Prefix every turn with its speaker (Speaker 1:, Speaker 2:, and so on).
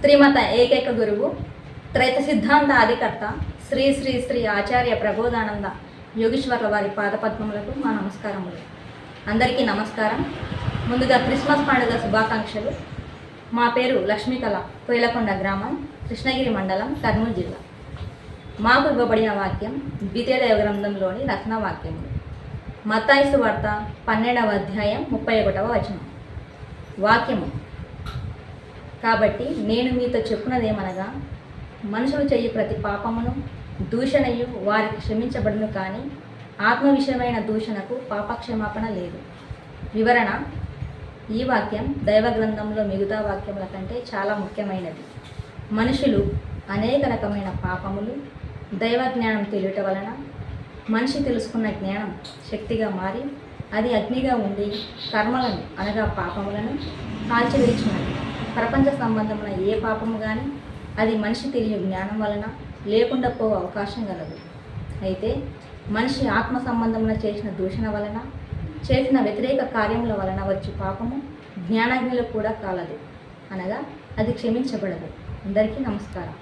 Speaker 1: త్రిమత ఏకైక గురువు త్రైత సిద్ధాంత ఆదికర్త శ్రీ శ్రీ శ్రీ ఆచార్య ప్రబోధానంద యోగీశ్వర్ల వారి పాదపద్మములకు మా నమస్కారములు. అందరికీ నమస్కారం. ముందుగా క్రిస్మస్ పండుగ శుభాకాంక్షలు. మా పేరు లక్ష్మీకళ కోయిలకొండ గ్రామం కృష్ణగిరి మండలం కర్నూలు జిల్లా. మాకు ఇవ్వబడిన వాక్యం ద్వితీయ గ్రంథంలోని రత్న వాక్యములు మత్తాయిసు వార్త పన్నెండవ అధ్యాయం ముప్పై ఒకటవ వచనం. వాక్యము కాబట్టి నేను మీతో చెప్పున్నదేమనగా మనుషులు చెయ్యి ప్రతి పాపమును దూషణయు వారికి క్షమించబడును కానీ ఆత్మ విషయమైన దూషణకు పాపక్షమాపణ లేదు. వివరణ ఈ వాక్యం దైవ గ్రంథంలో మిగతా వాక్యముల కంటే చాలా ముఖ్యమైనది. మనుషులు అనేక రకమైన పాపములు దైవ జ్ఞానం తెలియట వలన మనిషి తెలుసుకున్న జ్ఞానం శక్తిగా మారి అది అగ్నిగా ఉండి కర్మలను అనగా పాపములను కాల్చివేయుచున్నది. ప్రపంచ సంబంధమైన ఏ పాపము కానీ అది మనిషి తెలియ జ్ఞానం వలన లేకుండా పోయే అవకాశం కలదు అయితే మనిషి ఆత్మ సంబంధమున చేసిన దూషణ వలన చేసిన వ్యతిరేక కార్యముల వలన వచ్చి పాపము జ్ఞానాగ్నిలో కూడా కాలదు. అనగా అది క్షమించబడదు. అందరికీ నమస్కారం.